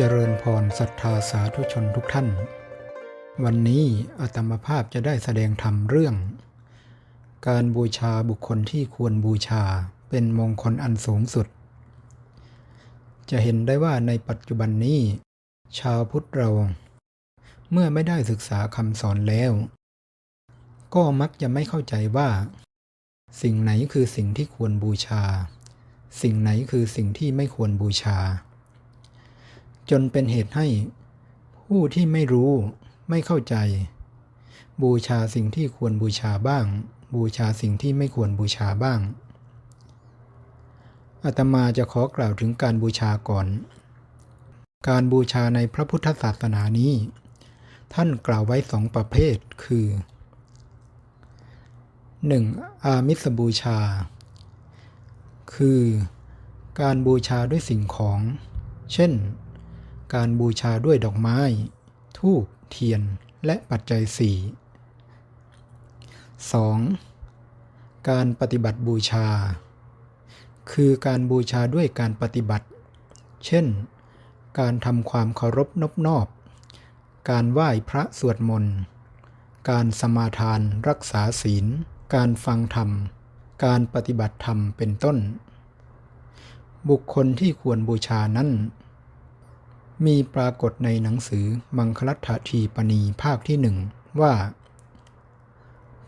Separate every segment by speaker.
Speaker 1: เจริญพรศรัทธาสาธุชนทุกท่าน วันนี้อาตมาภาพจะได้แสดงธรรมเรื่อง การบูชาบุคคลที่ควรบูชาเป็นมงคลอันสูงสุด จะเห็นได้ว่าในปัจจุบันนี้ ชาวพุทธเรา เมื่อไม่ได้ศึกษาคำสอนแล้ว ก็มักจะไม่เข้าใจว่า สิ่งไหนคือสิ่งที่ควรบูชา สิ่งไหนคือสิ่งที่ไม่ควรบูชา จนเป็นเหตุให้ ผู้ที่ไม่รู้ไม่เข้าใจ บูชาสิ่งที่ควรบูชาบ้าง บูชาสิ่งที่ไม่ควรบูชาบ้างอาตมาจะขอกล่าวถึงการบูชาก่อน การบูชาในพระพุทธศาสนานี้ ท่านกล่าวไว้สองประเภทคือ 1. อามิสบูชา คือ การบูชาด้วยสิ่งของ เช่น การบูชาด้วยดอกไม้ ทูบเทียน และปัจจัยสี่ 2. การปฏิบัติบูชา คือการบูชาด้วยการปฏิบัติ เช่น การทำความเคารพนบนอบ การไหว้พระสวดมนต์ การสมาทานรักษาศีล การฟังธรรม การปฏิบัติธรรมเป็นต้น บุคคลที่ควรบูชานั้น มีปรากฏในหนังสือมังคลัตถทีปณีภาคที่หนึ่งว่า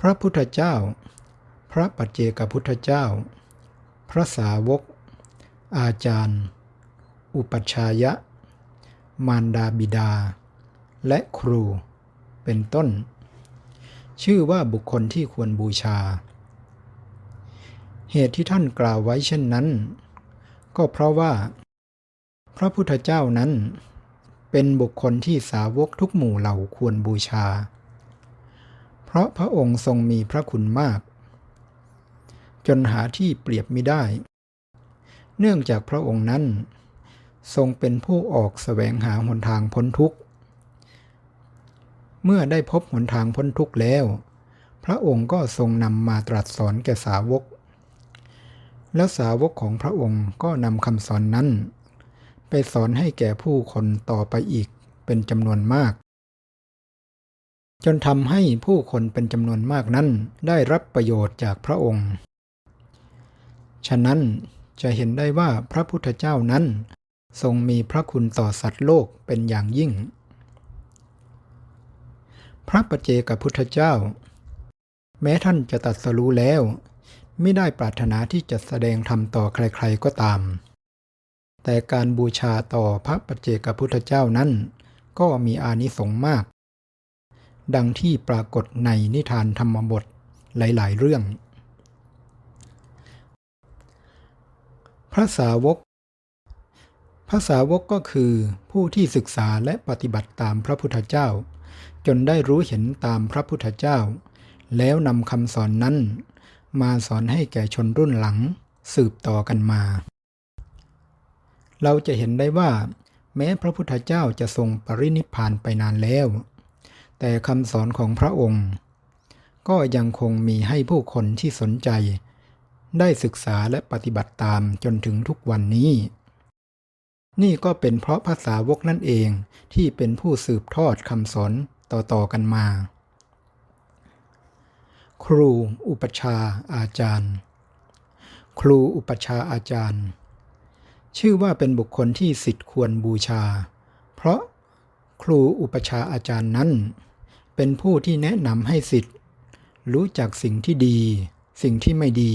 Speaker 1: พระพุทธเจ้า พระปัจเจกพุทธเจ้า พระสาวก อาจารย์ อุปัชายะ มารดาบิดา และครู เป็นต้น ชื่อว่าบุคคลที่ควรบูชา เหตุที่ท่านกล่าวไว้เช่นนั้น ก็เพราะว่า ระพุทธเจ้านั้น เป็นบุคคลที่สาวกทุกหมู่เหล่าควรบูชา เพราะพระองค์ทรงมีพระคุณมาก จนหาที่เปรียบไม่ได้ เนื่องจากพระองค์นั้น ทรงเป็นผู้ออกแสวงหาหนทางพ้นทุกข์ เมื่อได้พบหนทางพ้นทุกข์แล้ว พระองค์ก็ทรงนำมาตรัสสอนแก่สาวก แล้วสาวกของพระองค์ก็นำคำสอนนั้น ไปสอนให้แก่ผู้คนต่อไปอีกเป็นจำนวนมาก จนทำให้ผู้คนเป็นจำนวนมากนั้นได้รับประโยชน์จากพระองค์ ฉะนั้นจะเห็นได้ว่าพระพุทธเจ้านั้น ทรงมีพระคุณต่อสัตว์โลกเป็นอย่างยิ่ง พระปัจเจกพุทธเจ้า แม้ท่านจะตัดสรู้แล้ว ไม่ได้ปรารถนาที่จะแสดงธรรมต่อใครๆก็ตาม แต่การบูชาต่อพระปัจเจกพุทธเจ้านั้น ก็มีอานิสงส์มาก ดังที่ปรากฏในนิทานธรรมบทหลายๆ เรื่อง พระสาวก พระสาวกก็คือผู้ที่ศึกษาและปฏิบัติตามพระพุทธเจ้า จนได้รู้เห็นตามพระพุทธเจ้า แล้วนำคำสอนนั้น มาสอนให้แก่ชนรุ่นหลังสืบต่อกันมา เราจะเห็นได้ว่า แม้พระพุทธเจ้าจะทรงปรินิพพานไปนานแล้ว แต่คำสอนของพระองค์ ก็ยังคงมีให้ผู้คนที่สนใจ ได้ศึกษาและปฏิบัติตามจนถึงทุกวันนี้ นี่ก็เป็นเพราะภาษาวกนั่นเองที่เป็นผู้สืบทอดคำสอนต่อๆกันมา ครู อุปชาอาจารย์ ครูอุปชาอาจารย์ ชื่อว่าเป็นบุคคลที่สิทธิ์ควรบูชา เพราะครูอุปชาอาจารย์นั้น เป็นผู้ที่แนะนำให้สิทธิ์ รู้จักสิ่งที่ดี สิ่งที่ไม่ดี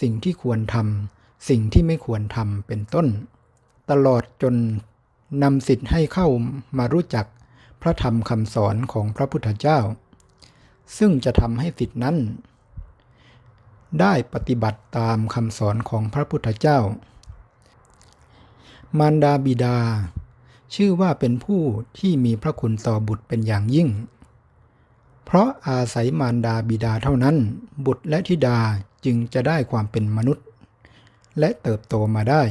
Speaker 1: สิ่งที่ควรทำสิ่งที่ไม่ควรทำเป็นต้น ตลอดจนนำสิทธิ์ให้เข้ามารู้จักพระธรรมคำสอนของพระพุทธเจ้า ซึ่งจะทำให้สิทธินั้น ได้ปฏิบัติตามคำสอนของพระพุทธเจ้า มารดาบิดา ชื่อว่าเป็นผู้ที่มีพระคุณต่อบุตรเป็นอย่างยิ่ง เพราะอาศัยมารดาบิดาเท่านั้น บุตรและธิดาจึงจะได้ความเป็นมนุษย์ และเติบโตมาได้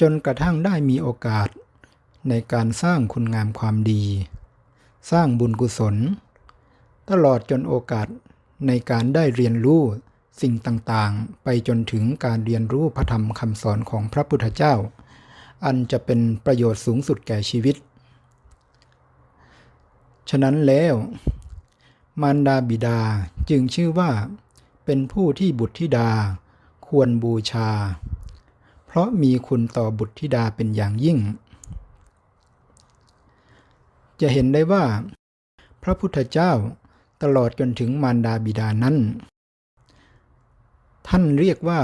Speaker 1: จนกระทั่งได้มีโอกาสในการสร้างคุณงามความดี สร้างบุญกุศล ตลอดจนโอกาสในการได้เรียนรู้ สิ่งต่างๆ ไปจนถึงการเรียนรู้พระธรรมคำสอนของพระพุทธเจ้า อันจะเป็นประโยชน์สูงสุดแก่ชีวิต ฉะนั้นแล้ว มารดาบิดาจึงชื่อว่า เป็นผู้ที่บุตรธิดาควรบูชา เพราะมีคุณต่อบุตรธิดาเป็นอย่างยิ่ง จะเห็นได้ว่า พระพุทธเจ้าตลอดจนถึงมารดาบิดานั้น ท่านเรียกว่า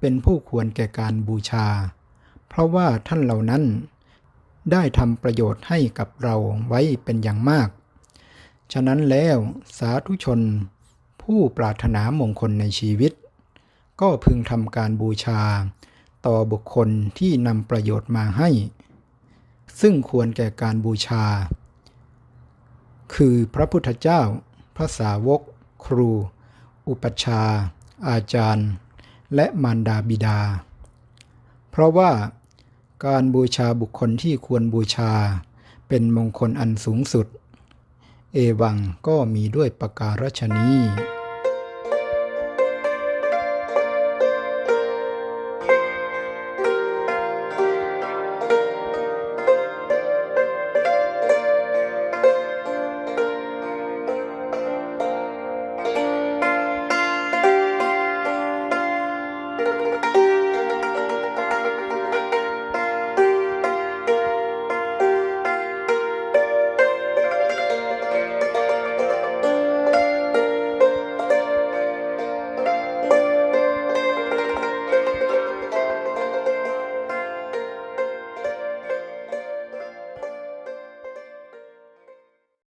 Speaker 1: เป็นผู้ควรแก่การบูชา เพราะว่าท่านเหล่านั้น ได้ทำประโยชน์ให้กับเราไว้เป็นอย่างมาก ฉะนั้นแล้วสาธุชน ผู้ปรารถนามงคลในชีวิต ก็พึงทำการบูชา ต่อบุคคลที่นำประโยชน์มาให้ ซึ่งควรแก่การบูชา คือพระพุทธเจ้า พระสาวก ครู อุปัชฌาย์ อาจารย์ และมารดาบิดา เพราะว่าการบูชาบุคคลที่ควรบูชา เป็นมงคลอันสูงสุด เอวังก็มีด้วยประการฉนี้